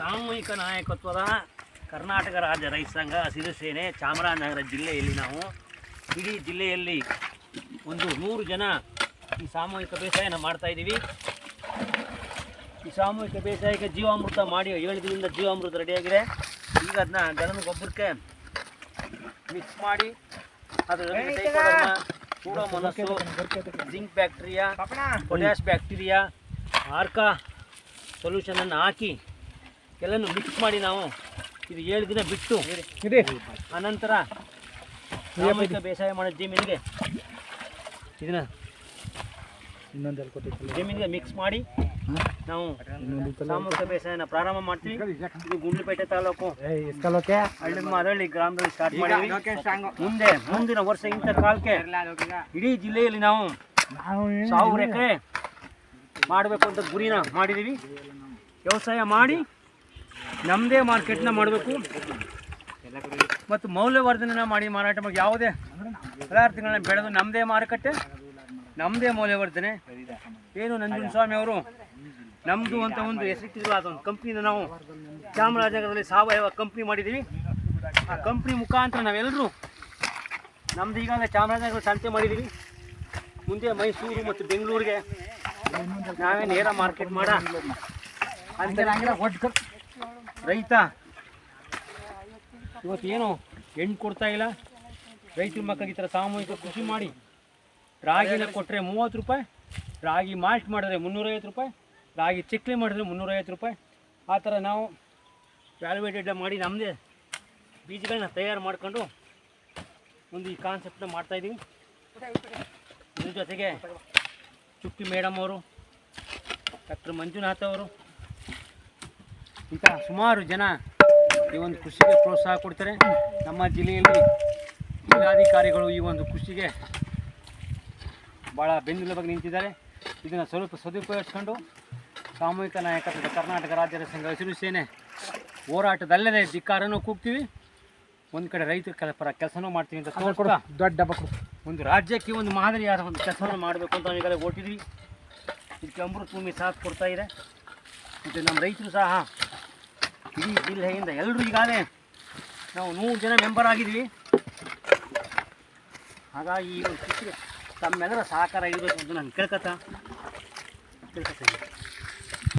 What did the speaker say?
ಸಾಮೂಹಿಕ ನಾಯಕತ್ವದ ಕರ್ನಾಟಕ ರಾಜ್ಯ ರೈತ ಸಂಘ ಹಸಿರು ಸೇನೆ ಚಾಮರಾಜನಗರ ಜಿಲ್ಲೆಯಲ್ಲಿ ನಾವು ಇಡೀ ಜಿಲ್ಲೆಯಲ್ಲಿ ಒಂದು ನೂರು ಜನ ಈ ಸಾಮೂಹಿಕ ಬೇಸಾಯನ ಮಾಡ್ತಾ ಇದ್ದೀವಿ. ಈ ಸಾಮೂಹಿಕ ಬೇಸಾಯಕ್ಕೆ ಜೀವಾಮೃತ ಮಾಡಿ ಏಳು ದಿನದಿಂದ ಜೀವಾಮೃತ ರೆಡಿಯಾಗಿದೆ. ಈಗ ಅದನ್ನ ದನದ ಗೊಬ್ಬರಕ್ಕೆ ಮಿಕ್ಸ್ ಮಾಡಿ ಅದರ ಮನಸ್ಸು zinc bacteria potash bacteria Arka ಸೊಲ್ಯೂಷನನ್ನು ಹಾಕಿ ಎಲ್ಲನೂ ಮಿಕ್ಸ್ ಮಾಡಿ ನಾವು ಇದು ಏಳು ದಿನ ಬಿಟ್ಟು ಅನಂತರ ನಿಯಮಿತ ಬೇಸಾಯ ಮಾಡೋ ಜಮೀನಿಗೆ ಇದನ್ನ ಇನ್ನೊಂದು ಜಮೀನಿಗೆ ಮಿಕ್ಸ್ ಮಾಡಿ ನಾವು ಸಾಮೂಹಿಕ ಬೇಸಾಯನ ಪ್ರಾರಂಭ ಮಾಡ್ತೀವಿ. ಇದು ಗುಂಡ್ಲುಪೇಟೆ ತಾಲೂಕು. ಮರಳಿ ಗ್ರಾಮದಲ್ಲಿ ಸ್ಟಾರ್ಟ್ ಮಾಡಿದ್ವಿ. ಮುಂದೆ ಮುಂದಿನ ವರ್ಷ ಇಂಥ ಕಾಲಕ್ಕೆ ಇಡೀ ಜಿಲ್ಲೆಯಲ್ಲಿ ನಾವು ನಾವು ಸಾವಿರ ಎಕರೆ ಮಾಡಬೇಕು ಅಂತ ಗುರಿನ ಮಾಡಿದ್ದೀವಿ. ವ್ಯವಸಾಯ ಮಾಡಿ ನಮ್ಮದೇ ಮಾರ್ಕೆಟ್ನ ಮಾಡಬೇಕು. ಮತ್ತು ಮೌಲ್ಯವರ್ಧನೆನ ಮಾಡಿ ಮಾರಾಟ ಮಾಡಿ ಯಾವುದೇ ಪದಾರ್ಥಗಳನ್ನ ಬೆಳೆದು ನಮ್ಮದೇ ಮಾರುಕಟ್ಟೆ ನಮ್ಮದೇ ಮೌಲ್ಯವರ್ಧನೆ. ಏನು ನಂಜುಂಡಸ್ವಾಮಿ ಅವರು? ನಮ್ಮದು ಅಂತ ಒಂದು ಹೆಸರಿಟ್ಟಿದ್ರು ಅದೊಂದು ಕಂಪ್ನಿನ ನಾವು ಚಾಮರಾಜನಗರದಲ್ಲಿ ಸಾವಯವ ಕಂಪ್ನಿ ಮಾಡಿದ್ದೀವಿ. ಆ ಕಂಪ್ನಿ ಮುಖಾಂತರ ನಾವೆಲ್ಲರೂ ನಮ್ದು ಈಗಾಗಲೇ ಚಾಮರಾಜನಗರ ಸಂತೆ ಮಾಡಿದ್ದೀವಿ. ಮುಂದೆ ಮೈಸೂರು ಮತ್ತು ಬೆಂಗಳೂರಿಗೆ ನಾವೇ ನೇರ ಮಾರ್ಕೆಟ್ ಮಾಡ ಅಂತ ರೈತ, ಇವತ್ತೇನು ಹೆಣ್ಣು ಕೊಡ್ತಾ ಇಲ್ಲ? ರೈತರ ಮಕ್ಕಳಿಗೆ ಈ ಥರ ಸಾಮೂಹಿಕ ಕೃಷಿ ಮಾಡಿ ರಾಗಿನ ಕೊಟ್ಟರೆ ಮೂವತ್ತು ರೂಪಾಯಿ, ರಾಗಿ ಮಾಸ್ಟ್ ಮಾಡಿದ್ರೆ ಮುನ್ನೂರೈವತ್ತು ರೂಪಾಯಿ, ರಾಗಿ ಚಿಕ್ಲಿ ಮಾಡಿದ್ರೆ ಮುನ್ನೂರೈವತ್ತು ರೂಪಾಯಿ. ಆ ಥರ ನಾವು ವ್ಯಾಲ್ಯೂವೇಟೆಡ್ ಮಾಡಿ ನಮ್ಮದೇ ಬೀಜಗಳನ್ನ ತಯಾರು ಮಾಡಿಕೊಂಡು ಒಂದು ಈ ಕಾನ್ಸೆಪ್ಟನ್ನ ಮಾಡ್ತಾಯಿದ್ದೀವಿ ಇದ್ರ ಜೊತೆಗೆ ಚುಕ್ಕಿ ಮೇಡಮ್ ಅವರು, ಡಾಕ್ಟರ್ ಮಂಜುನಾಥ್ ಅವರು ಇಂಥ ಸುಮಾರು ಜನ ಈ ಒಂದು ಕೃಷಿಗೆ ಪ್ರೋತ್ಸಾಹ ಕೊಡ್ತಾರೆ. ನಮ್ಮ ಜಿಲ್ಲೆಯಲ್ಲಿ ಜಿಲ್ಲಾಧಿಕಾರಿಗಳು ಈ ಒಂದು ಕೃಷಿಗೆ ಭಾಳ ಬೆನ್ನೆಲುಬಾಗಿ ನಿಂತಿದ್ದಾರೆ. ಇದನ್ನು ಸ್ವಲ್ಪ ಸದುಪಯೋಗಿಸ್ಕೊಂಡು ಸಾಮೂಹಿಕ ನಾಯಕತ್ವದ ಕರ್ನಾಟಕ ರಾಜ್ಯ ಸಂಘ ಹಸಿರು ಸೇನೆ ಹೋರಾಟದಲ್ಲದೆ ಧಿಕ್ಕಾರನೂ ಕೂಗ್ತೀವಿ. ಒಂದು ಕಡೆ ರೈತರ ಕೆಲ ಪರ ಕೆಲಸನೂ ಮಾಡ್ತೀವಿ ಅಂತ ದೊಡ್ಡ ಡಬ್ಬ ಒಂದು ರಾಜ್ಯಕ್ಕೆ ಒಂದು ಮಾದರಿಯಾದ ಒಂದು ಕೆಲಸವನ್ನು ಮಾಡಬೇಕು ಅಂತ ನಾವು ಈಗಾಗಲೇ ಓಟಿದ್ವಿ ಇದಕ್ಕೆ ಅಮೃತ ಭೂಮಿ ಸಾಥ್ ಕೊಡ್ತಾ ಇದೆ. ಮತ್ತು ನಮ್ಮ ರೈತರು ಸಹ ಇಡೀ ಜಿಲ್ಲೆಯಿಂದ ಎಲ್ಲರೂ ಈಗಾಗಲೇ ನಾವು ನೂರು ಜನ ಮೆಂಬರ್ ಆಗಿದ್ವಿ ಹಾಗಾಗಿ ಈ ಒಂದು ತಮ್ಮೆಲ್ಲರ ಸಹಕಾರ ಇರಬೇಕು ಅಂತ ನಾನು ಕೇಳ್ಕೊತಾ ಕೇಳ್ಕೊತಾ ಇದ್ದೀನಿ.